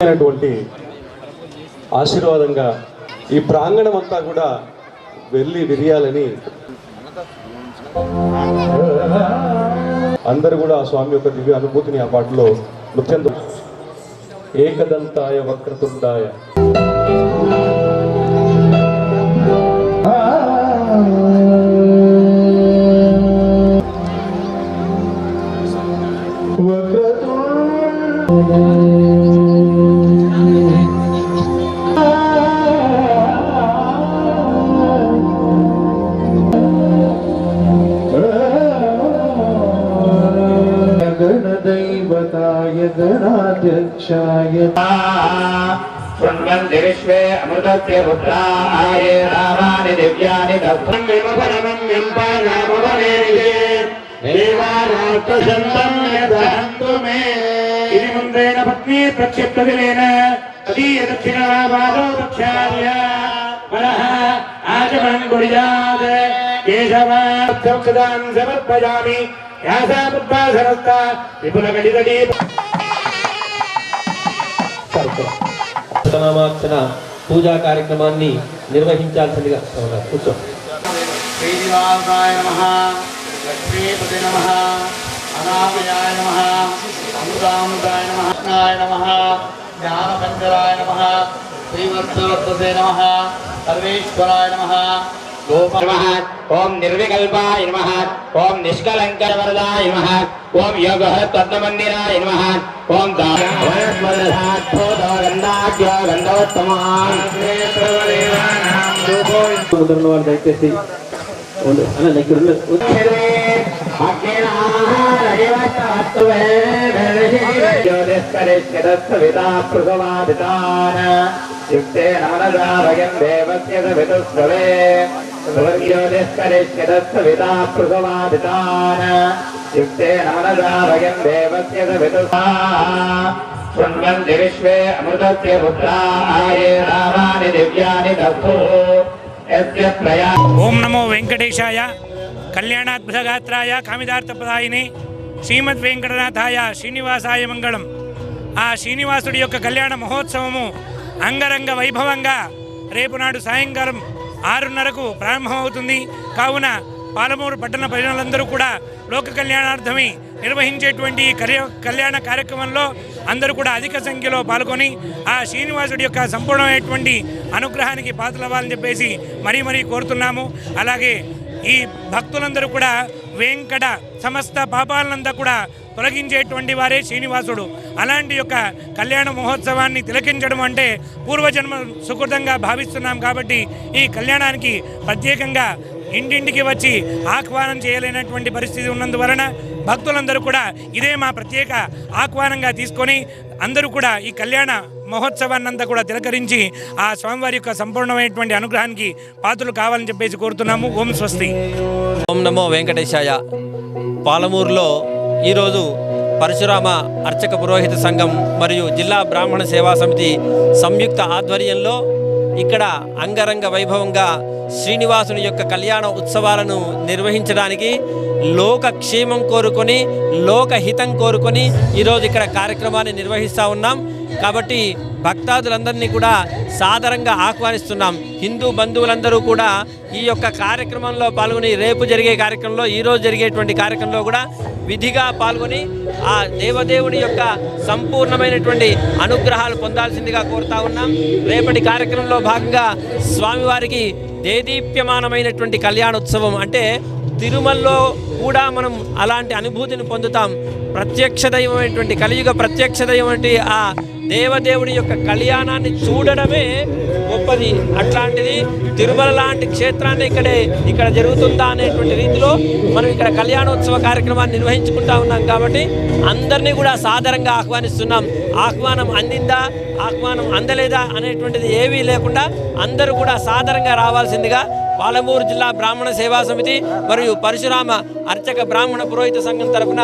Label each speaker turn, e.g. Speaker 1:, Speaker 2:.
Speaker 1: అయినటువంటి ఆశీర్వాదంగా ఈ ప్రాంగణం అంతా కూడా వెళ్ళి విరియాలని అందరు కూడా ఆ స్వామి యొక్క దివ్య అనుభూతిని ఆ పాటలో నృత్యం ఏకదంతాయ వక్రతుండాయ.
Speaker 2: गणाध्यक्षाय
Speaker 3: शृण्वन्ति विश्वे अमृतस्य पुत्राय रामानि दिव्यानि दत्तं विमपरमन्यं पानामवनेरिजे देवानार्थशन्तं मे इति मन्त्रेण पत्नी प्रक्षिप्तदिनेन तदीयदक्षिणवादो प्रक्षाल्य मनः आचमनं कुर्यात् केशवार्थौषधान् समर्पयामि यासा पुत्रासनस्ता विपुलकलितली
Speaker 4: శతనామార్చన పూజా కార్యక్రమాన్ని నిర్వహించాల్సిందిగా ఉన్నారు. కూర్చో.
Speaker 3: శ్రీనివాసాయ నమ లక్ష్మీపతి నమ అనామయాయ నమ అమృతామృతాయ నమ కృష్ణాయ నమ జ్ఞానపంచరాయ నమ శ్రీవత్సవత్సే నమ సర్వేశ్వరాయ నమ నమః ఓం నిర్వికల్పాయ నమ ఓం నిష్కలంకర వరదాయ నమ. ఓం యోగ తద్మన్నిరాయ నమ ఓం గంధాఖ్యో గంధోత్తమాన్
Speaker 4: దయచేసి ఉండు. అన్న,
Speaker 3: युक्ते नमनसा भगम् देवस्य सवितुस्रवे स्वर्गोदिष्करिष्यतस्सविता पृथुवादितान् युक्ते नमनसा भगम् देवस्य सवितुसा शृण्वन्ति विश्वे अमृतस्य पुत्राये रामानि दिव्यानि दत्तु यस्य प्रया
Speaker 5: ॐ नमो वेङ्कटेशाय कल्याणात्मसगात्राय कामिदार्थप्रदायिनि శ్రీమద్ వెంకటనాథాయ శ్రీనివాసాయ మంగళం ఆ శ్రీనివాసుడి యొక్క కళ్యాణ మహోత్సవము అంగరంగ వైభవంగా రేపు నాడు సాయంకాలం ఆరున్నరకు ప్రారంభమవుతుంది. కావున పాలమూరు పట్టణ ప్రజలందరూ కూడా లోక కళ్యాణార్థమై నిర్వహించేటువంటి కర్య కళ్యాణ కార్యక్రమంలో అందరూ కూడా అధిక సంఖ్యలో పాల్గొని ఆ శ్రీనివాసుడి యొక్క సంపూర్ణమైనటువంటి అనుగ్రహానికి పాత్రలవ్వాలని చెప్పేసి మరీ మరీ కోరుతున్నాము. అలాగే ఈ భక్తులందరూ కూడా వెంకట సమస్త పాపాలనంతా కూడా తొలగించేటువంటి వారే శ్రీనివాసుడు. అలాంటి యొక్క కళ్యాణ మహోత్సవాన్ని తిలకించడం అంటే పూర్వజన్మ సుకృతంగా భావిస్తున్నాం కాబట్టి ఈ కళ్యాణానికి ప్రత్యేకంగా ఇంటింటికి వచ్చి ఆహ్వానం చేయలేనటువంటి పరిస్థితి ఉన్నందువలన భక్తులందరూ కూడా ఇదే మా ప్రత్యేక ఆహ్వానంగా తీసుకొని అందరూ కూడా ఈ కళ్యాణ మహోత్సవాన్నంతా కూడా తిలకరించి ఆ స్వామివారి యొక్క సంపూర్ణమైనటువంటి అనుగ్రహానికి పాత్రలు కావాలని చెప్పేసి కోరుతున్నాము. ఓం స్వస్తి.
Speaker 4: ఓం నమో వెంకటేశాయ. పాలమూరులో ఈరోజు పరశురామ అర్చక పురోహిత సంఘం మరియు జిల్లా బ్రాహ్మణ సేవా సమితి సంయుక్త ఆధ్వర్యంలో ఇక్కడ అంగరంగ వైభవంగా శ్రీనివాసుని యొక్క కళ్యాణ ఉత్సవాలను నిర్వహించడానికి లోక క్షేమం కోరుకొని లోకహితం కోరుకొని ఈరోజు ఇక్కడ కార్యక్రమాన్ని నిర్వహిస్తూ ఉన్నాం. కాబట్టి భక్తాదులందరినీ కూడా సాదరంగా ఆహ్వానిస్తున్నాం. హిందూ బంధువులందరూ కూడా ఈ యొక్క కార్యక్రమంలో పాల్గొని రేపు జరిగే కార్యక్రమంలో ఈరోజు జరిగేటువంటి కార్యక్రమంలో కూడా విధిగా పాల్గొని ఆ దేవదేవుని యొక్క సంపూర్ణమైనటువంటి అనుగ్రహాలు పొందాల్సిందిగా కోరుతా ఉన్నాం. రేపటి కార్యక్రమంలో భాగంగా స్వామివారికి దేదీప్యమానమైనటువంటి కళ్యాణోత్సవం అంటే తిరుమలలో కూడా మనం అలాంటి అనుభూతిని పొందుతాం. ప్రత్యక్ష దైవమైనటువంటి కలియుగ ప్రత్యక్ష దైవం ఆ దేవదేవుడి యొక్క కళ్యాణాన్ని చూడడమే గొప్పది. అట్లాంటిది తిరుమల లాంటి క్షేత్రాన్ని ఇక్కడే ఇక్కడ జరుగుతుందా అనేటువంటి రీతిలో మనం ఇక్కడ కళ్యాణోత్సవ కార్యక్రమాన్ని నిర్వహించుకుంటా ఉన్నాం కాబట్టి అందరినీ కూడా సాధారణంగా ఆహ్వానిస్తున్నాం. ఆహ్వానం అందిందా ఆహ్వానం అందలేదా అనేటువంటిది ఏవీ లేకుండా అందరూ కూడా సాధారణంగా రావాల్సిందిగా పాలమూరు జిల్లా బ్రాహ్మణ సేవా సమితి మరియు పరశురామ అర్చక బ్రాహ్మణ పురోహిత సంఘం తరపున